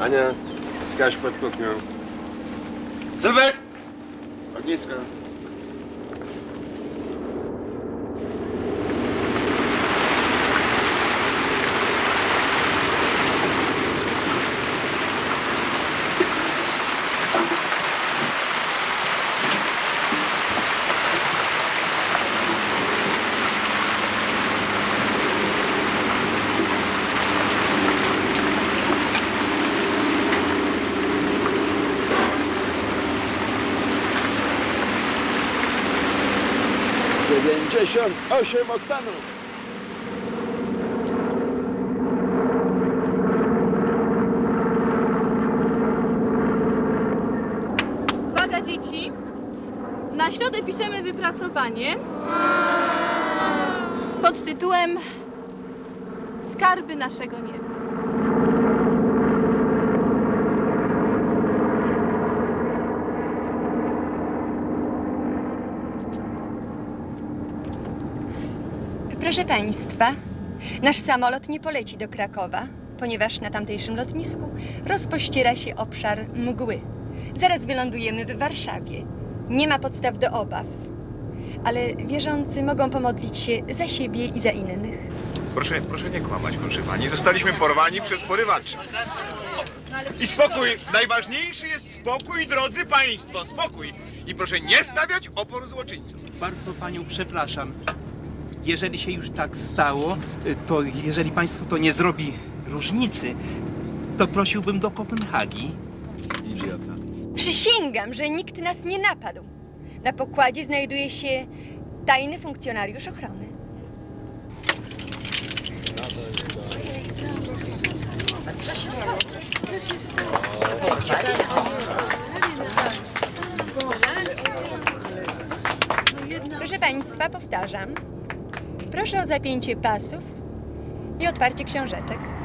Aně, zkáš Petko k. Zrvek! Tak. 98 oktanów. Uwaga dzieci. Na środę piszemy wypracowanie pod tytułem Skarby naszego nieba. Proszę Państwa, nasz samolot nie poleci do Krakowa, ponieważ na tamtejszym lotnisku rozpościera się obszar mgły. Zaraz wylądujemy w Warszawie. Nie ma podstaw do obaw, ale wierzący mogą pomodlić się za siebie i za innych. Proszę, proszę nie kłamać, proszę pani. Zostaliśmy porwani przez porywaczy. I spokój! Najważniejszy jest spokój, drodzy państwo, spokój! I proszę nie stawiać opór złoczyńcom. Bardzo panią przepraszam. Jeżeli się już tak stało, y, to jeżeli państwu to nie zrobi różnicy, to prosiłbym do Kopenhagi. Przysięgam, że nikt nas nie napadł. Na pokładzie znajduje się tajny funkcjonariusz ochrony. Proszę Państwa, powtarzam. Proszę o zapięcie pasów i otwarcie książeczek.